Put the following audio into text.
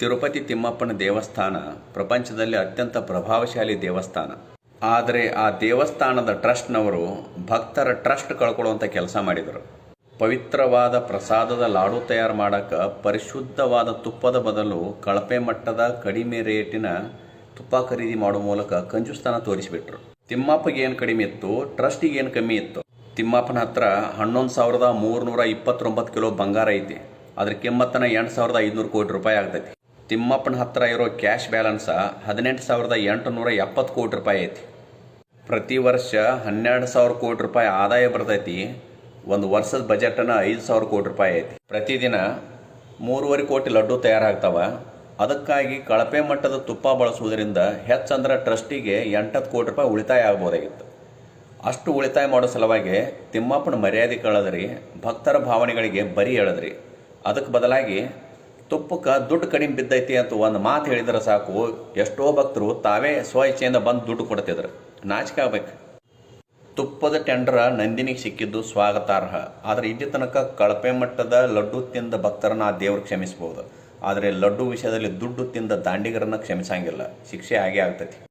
ತಿರುಪತಿ ತಿಮ್ಮಪ್ಪನ ದೇವಸ್ಥಾನ ಪ್ರಪಂಚದಲ್ಲಿ ಅತ್ಯಂತ ಪ್ರಭಾವಶಾಲಿ ದೇವಸ್ಥಾನ. ಆದರೆ ಆ ದೇವಸ್ಥಾನದ ಟ್ರಸ್ಟ್ನವರು ಭಕ್ತರ ಟ್ರಸ್ಟ್ ಕಳ್ಕೊಳ್ಳುವಂಥ ಕೆಲಸ ಮಾಡಿದರು. ಪವಿತ್ರವಾದ ಪ್ರಸಾದದ ಲಾಡು ತಯಾರು ಮಾಡೋಕ್ಕೆ ಪರಿಶುದ್ಧವಾದ ತುಪ್ಪದ ಬದಲು ಕಳಪೆ ಮಟ್ಟದ ಕಡಿಮೆ ರೇಟಿನ ತುಪ್ಪ ಖರೀದಿ ಮಾಡೋ ಮೂಲಕ ಕಂಜುಸ್ತಾನ ತೋರಿಸಿಬಿಟ್ರು. ತಿಮ್ಮಪ್ಪಗೆ ಏನು ಕಡಿಮೆ ಇತ್ತು? ಟ್ರಸ್ಟಿಗೆ ಏನು ಕಮ್ಮಿ ಇತ್ತು? ತಿಮ್ಮಪ್ಪನ ಹತ್ರ ಹನ್ನೊಂದು ಸಾವಿರದ ಮೂರುನೂರ ಇಪ್ಪತ್ತೊಂಬತ್ತು ಕಿಲೋ ಬಂಗಾರ ಐತಿ. ಅದ್ರ ಕಿಮ್ಮತ್ತನ ಎಂಟು ಸಾವಿರದ ಐದುನೂರು ಕೋಟಿ ರೂಪಾಯಿ ಆಗ್ತೈತಿ. ತಿಮ್ಮಪ್ಪನ ಹತ್ತಿರ ಇರೋ ಕ್ಯಾಶ್ ಬ್ಯಾಲೆನ್ಸ ಹದಿನೆಂಟು ಸಾವಿರದ ಎಂಟುನೂರ ಎಪ್ಪತ್ತು ಕೋಟಿ ರೂಪಾಯಿ ಐತಿ. ಪ್ರತಿ ವರ್ಷ ಹನ್ನೆರಡು ಸಾವಿರ ಕೋಟಿ ರೂಪಾಯಿ ಆದಾಯ ಬರ್ತೈತಿ. ಒಂದು ವರ್ಷದ ಬಜೆಟನ್ನು ಐದು ಸಾವಿರ ಕೋಟಿ ರೂಪಾಯಿ ಐತಿ. ಪ್ರತಿದಿನ ಮೂರುವರೆ ಕೋಟಿ ಲಡ್ಡು ತಯಾರಾಗ್ತಾವ. ಅದಕ್ಕಾಗಿ ಕಳಪೆ ಮಟ್ಟದ ತುಪ್ಪ ಬಳಸುವುದರಿಂದ ಹೆಚ್ಚಂದ್ರೆ ಟ್ರಸ್ಟಿಗೆ ಎಂಟತ್ತು ಕೋಟಿ ರೂಪಾಯಿ ಉಳಿತಾಯ ಆಗ್ಬೋದಾಗಿತ್ತು. ಅಷ್ಟು ಉಳಿತಾಯ ಮಾಡೋ ಸಲುವಾಗಿ ತಿಮ್ಮಪ್ಪನ ಮರ್ಯಾದೆ ಕಳೆದ್ರಿ, ಭಕ್ತರ ಭಾವನೆಗಳಿಗೆ ಬರಿ ಎಳೆದ್ರಿ ಅದಕ್ಕೆ ಬದಲಾಗಿ ತುಪ್ಪಕ್ಕೆ ದುಡ್ಡು ಕಡಿಮೆ ಬಿದ್ದೈತಿ ಅಂತ ಒಂದು ಮಾತು ಹೇಳಿದ್ರೆ ಸಾಕು. ಎಷ್ಟೋ ಭಕ್ತರು ತಾವೇ ಸ್ವ ಇಚ್ಛೆಯಿಂದ ಬಂದು ದುಡ್ಡು ಕೊಡ್ತಿದ್ರು. ನಾಚಿಕೆ ಆಗ್ಬೇಕು. ತುಪ್ಪದ ಟೆಂಡರ್ ನಂದಿನಿಗೆ ಸಿಕ್ಕಿದ್ದು ಸ್ವಾಗತಾರ್ಹ. ಆದರೆ ಇಲ್ಲಿ ತನಕ ಕಳಪೆ ಮಟ್ಟದ ಲಡ್ಡು ತಿಂದ ಭಕ್ತರನ್ನ ಆ ದೇವ್ರಿಗೆ ಕ್ಷಮಿಸ್ಬೋದು. ಆದರೆ ಲಡ್ಡು ವಿಷಯದಲ್ಲಿ ದುಡ್ಡು ತಿಂದ ದಾಂಡಿಗರನ್ನ ಕ್ಷಮಿಸಂಗಿಲ್ಲ. ಶಿಕ್ಷೆ ಆಗೇ ಆಗ್ತೈತಿ.